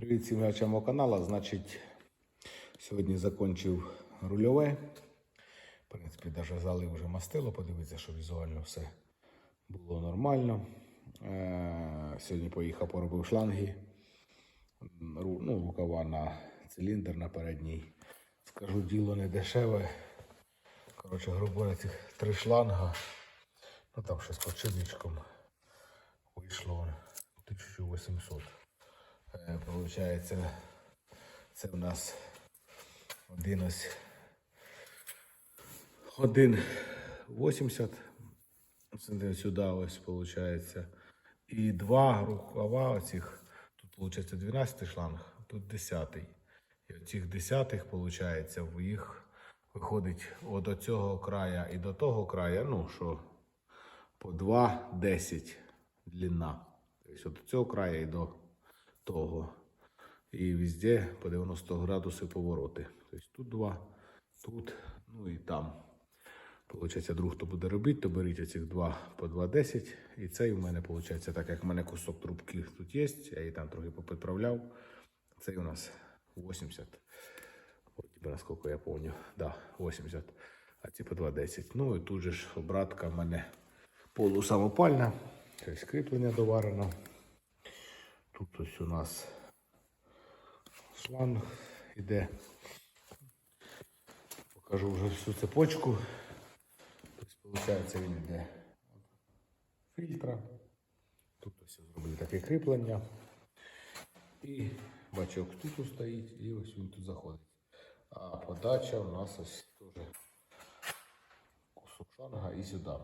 Привіт всім глядачам мого каналу. Значить, сьогодні закончив рульове. В принципі, навіть залив вже мастило, подивитися, що візуально все було нормально. Е, Сьогодні поїхав, поробив шланги. Ну, рукава на циліндр на передній. Скажу, діло не дешеве. Коротше, грубо цих три шланга. Ну там ще з подшипничком вийшло 1800. Е, Получається, це в нас один ось 1,80 сюди ось получається. І два рукава оцих, тут виходить 12 шланг, тут 10. І оцих 10 виходить, в їх виходить до цього края і до того края, ну що по 2,10 длина. Тобто от до цього краю і до того. І везде по 90 градусів повороти. Тобто тут два, тут, ну і там. Получається, друг, хто буде робити, то беріть оцих два по 2,10. І цей у мене, виходить, так як в мене кусок трубки тут є, я її там трохи попідправляв. Цей у нас 80. От тебе наскільки я пам'ятаю. Да, 80. А ці по 2,10. Ну і тут же ж обратка в мене полусамопальна. Тобто кріплення доварено. Тут ось у нас шланг іде. Покажу вже всю цепочку. Тобто, він йде фільтра. Тут ось зробили таке кріплення. І бачок тут стоїть, і ось він тут заходить. А подача у нас ось теж кусок шланга і сюди.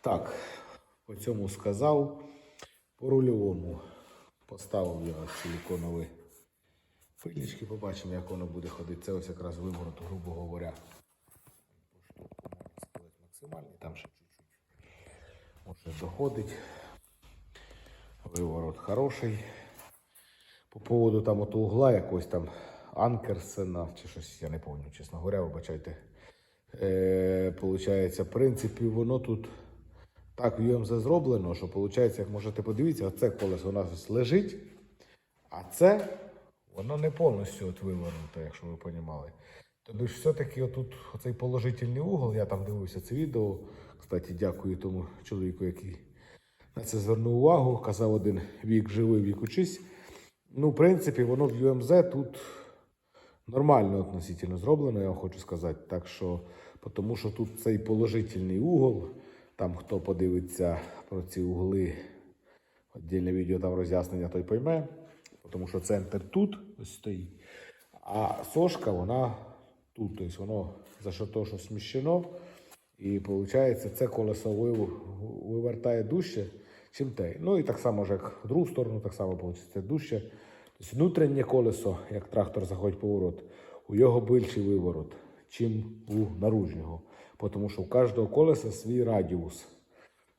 Так, по цьому сказав. По рульовому поставив я силиконові пильнички, побачимо, як воно буде ходити. Це ось якраз виворот, грубо говоря. Максимальний, там ще чуть-чуть. Може доходить. Виворот хороший. По поводу там от угла якось там Анкерсена чи щось, я не пам'ятаю, чесно говоря, вибачайте. Е, получається, в принципі, воно тут так в UMZ зроблено, що виходить, як можете подивитися, оце колесо у нас лежить, а це воно не повністю от вивернуто, якщо ви розуміли. Тобто все-таки отут оцей положительний угол, я там дивився це відео. Кстати, дякую тому чоловіку, який на це звернув увагу. Казав один вік живий, вік учись. Ну, в принципі, воно в UMZ тут нормально относительно зроблено, я вам хочу сказати. Так що, тому що тут цей положительний угол, там хто подивиться про ці угли, віддільне відео там роз'яснення, той пойме. Тому що центр тут ось стоїть, а сошка вона тут. Тобто воно за що сміщено. І виходить, це колесо вивертає дужче, чим те. Ну і так само, ж, як в другу сторону, так само виходить дужче. Тобто внутрішнє колесо, як трактор заходить поворот, у його більший виворот, чим у наружнього. Тому що у кожного колеса свій радіус.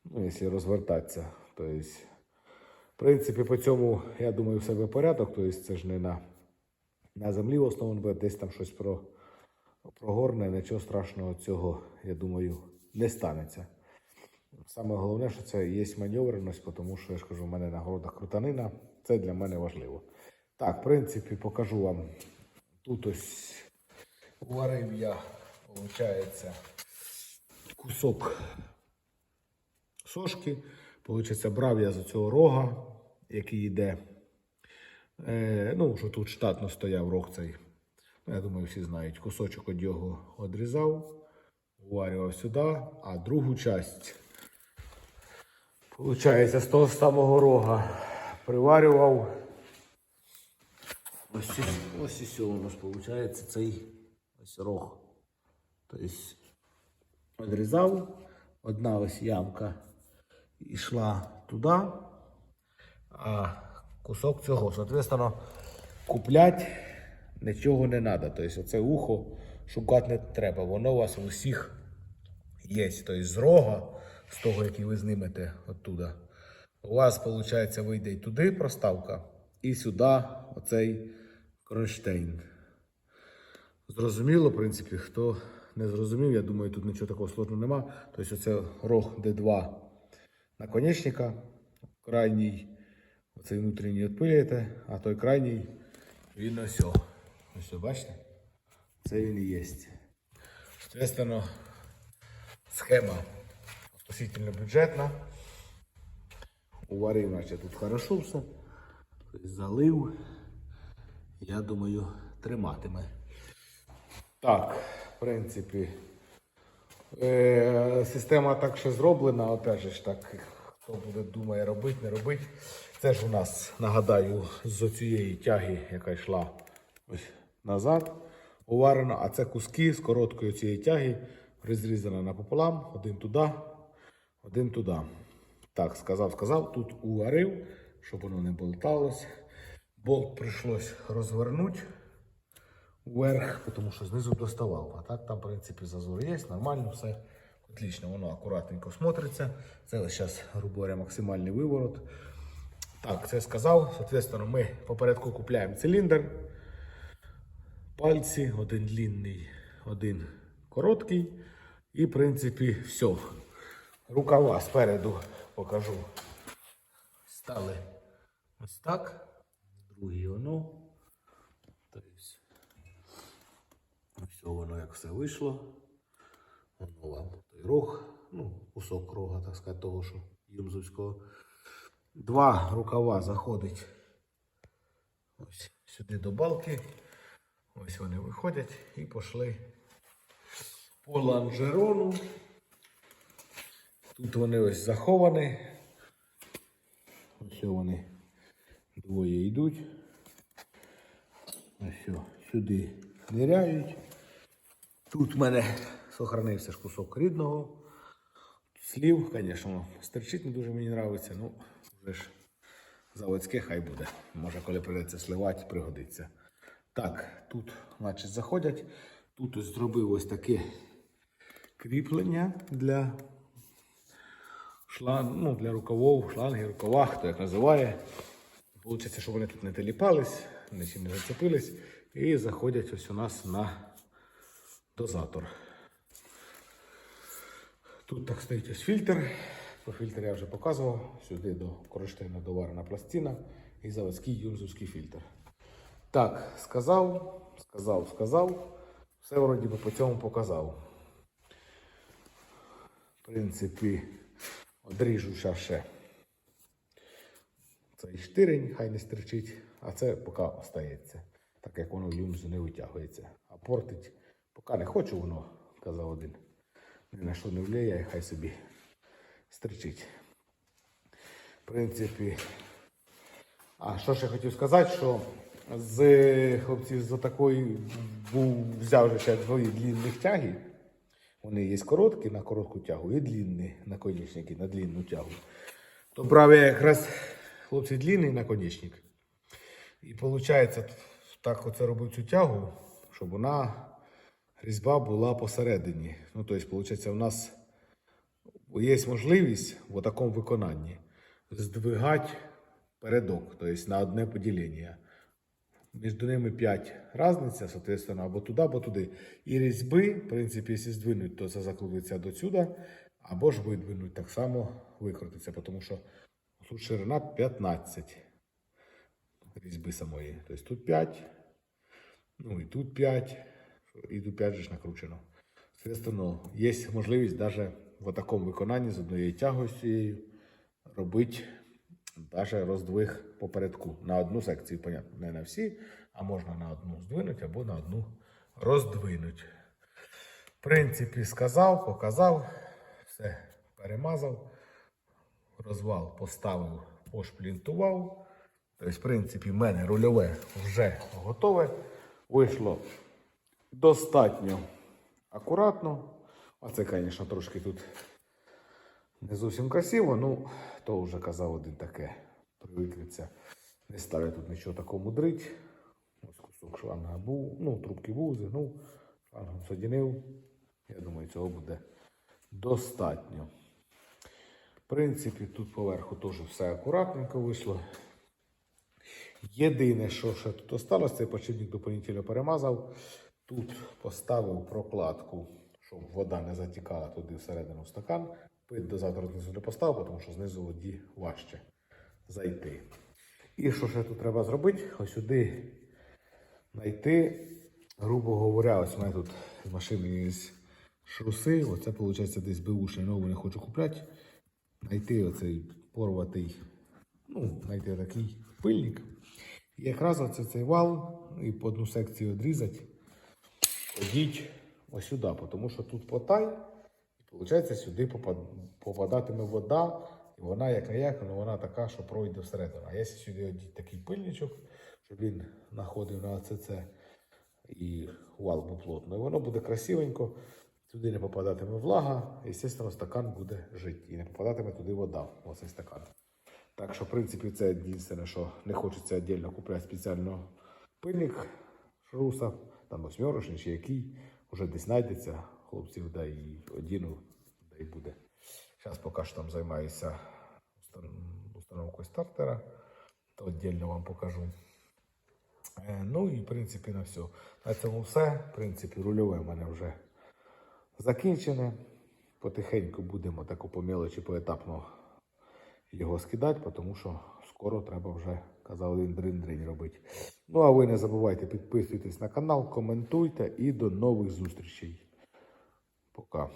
Ну, якщо розвертатися. Тобто, в принципі, по цьому, я думаю, в себе порядок. Тобто, це ж не на, на землі в основному, десь там щось про, прогорне, нічого страшного цього, я думаю, не станеться. Саме головне, що це є маневреність, тому що я ж кажу, в мене на городах крутанина. Це для мене важливо. Так, в принципі, покажу вам. Тут ось варив я, виходить, кусок сошки. Получиться, брав я з цього рога, який йде. Е, ну, що тут штатно стояв рог цей. Ну, Я думаю, всі знають. Кусочок від його відрізав, уварював сюди, а другу часть, получається, з того самого рога приварював. Ось- ось і все у нас виходить цей ось рог. Тобто відрізав, одна ось ямка йшла туди, а кусок цього, соответственно, куплять нічого не треба. Тобто оце ухо шукати не треба. Воно у вас у всіх є. Тобто з рога, з того, який ви знімете оттуда, у вас, виходить, вийде і туди проставка, і сюди оцей кронштейн. Зрозуміло, в принципі, хто не зрозумів, я думаю, тут нічого такого сложного нема. Тобто це рог D2 наконечника, крайній Оцей внутрішній відпиляєте, а той крайній він ось. Ось, бачите? Це він і є. Соответственно, схема относительно бюджетна. Уварив, наче тут хорошо все. Тобто залив. Я думаю, триматиме. Так, принципі, е, система так ще зроблена, опять ж так, хто буде думає робити, не робити. Це ж у нас, нагадаю, з цієї тяги, яка йшла ось назад, уварена, а це куски з короткої цієї тяги, розрізана напополам, один туди, один туди. Так, сказав, сказав, тут уварив, щоб воно не болталось. Болт прийшлось розвернути вверх, тому що знизу доставав. А так там, в принципі, зазор є, нормально все. Отлично, воно акуратненько смотриться. Це зараз, грубо говоря, максимальний виворот. Так, це сказав. Соответственно, ми попередку купляємо циліндр. Пальці, один длинний, один короткий. І, в принципі, все. Рукава спереду покажу. Стали ось так. Другий воно. Тобто, ось воно як все вийшло. Воно вам той рог, ну, кусок рога, так сказати, того, що Юмзовського. Два рукава заходить ось сюди до балки. Ось вони виходять і пішли по лонжерону. Тут вони ось заховані. Ось вони двоє йдуть. Ось сюди ниряють. Тут в мене сохранився ж кусок рідного. Слів, звісно, стерчить не дуже мені подобається. Ну, вже ж заводське хай буде. Може, коли прийдеться сливати, пригодиться. Так, тут, значить, заходять. Тут ось зробив ось таке кріплення для шланг, ну, для рукавов, шланги, рукава, хто як називає. Получиться, щоб вони тут не теліпались, нічим не зацепились. І заходять ось у нас на дозатор. Тут так стоїть ось фільтр. Про фільтр я вже показував. Сюди до кронштейна доварена пластина і заводський юнзовський фільтр. Так, сказав, сказав, сказав. Все вроді би по цьому показав. В принципі, одріжу ще ще. Цей штирень хай не стерчить, а це поки остається, так як воно в юмзу не витягується. А портить, поки не хочу воно, казав один. Ні на що не влияє, хай собі стерчить. В принципі, а що ще хотів сказати, що з хлопців з такої був взяв же ще дві длінних тяги. Вони є короткі на коротку тягу і длінні наконечники на длинну тягу. То брав я якраз хлопці длинний наконечник. І виходить, так оце робив цю тягу, щоб вона різьба була посередині. Ну, тобто, виходить, у нас є можливість в такому виконанні здвигати передок, тобто на одне поділення. Між ними 5 різниця, соответственно, або туди, або туди. І різьби, в принципі, якщо здвинуть, то це закрутиться до сюди, або ж видвинуть, так само викрутиться, тому що тут ширина 15 різьби самої. Тобто тут 5, ну і тут 5, тут 5 же накручено. Соответственно, є можливість навіть в такому виконанні з однією тягою робити навіть роздвиг попередку. На одну секцію, понятно, не на всі, а можна на одну здвинути або на одну роздвинути. В принципі, сказав, показав, все перемазав, розвал поставив, пошплінтував. Тобто, в принципі, в мене рульове вже готове. Вийшло достатньо акуратно. А це, звісно, трошки тут не зовсім красиво, ну, то вже казав один таке. Привикнеться. Не ставлю тут нічого такого мудрить. Ось кусок шланга був, ну, трубки був, зігнув, шлангом содінив. Я думаю, цього буде достатньо. В принципі, тут поверху теж все акуратненько вийшло. Єдине, що ще тут осталось, цей почивник доповнительно перемазав. Тут поставив прокладку, щоб вода не затікала туди всередину стакан. Пит до завтра знизу не поставив, тому що знизу воді важче зайти. І що ще тут треба зробити? Ось сюди знайти, грубо говоря, ось у мене тут з машини є шруси. Оце, виходить, десь беушний новий не хочу купляти. Знайти оцей порватий, ну, знайти такий пильник. І якраз оце цей вал і по одну секцію відрізати, одіть ось сюди, тому що тут потай, і виходить, сюди попадатиме вода, і вона як не як, але вона така, що пройде всередину. А якщо сюди одіть такий пильничок, щоб він знаходив на АЦЦ і вал був плотний, воно буде красивенько, туди не попадатиме влага, і, звісно, стакан буде жити. І не попадатиме туди вода, оцей стакан. Так що, в принципі, це єдине, що не хочеться віддільно купляти спеціально пильник шруса, там восьмерочний чи який, вже десь знайдеться, хлопців, да і одіну, да і буде. Зараз поки що там займаюся установкою стартера, то віддільно вам покажу. Е, Ну і в принципі на все. На цьому все. В принципі, рульове в мене вже закінчене. Потихеньку будемо таку по мелочі поетапно його скидати, тому що скоро треба вже, казав він дрин-дринь робить. Ну а ви не забувайте підписуйтесь на канал, коментуйте і до нових зустрічей. Пока.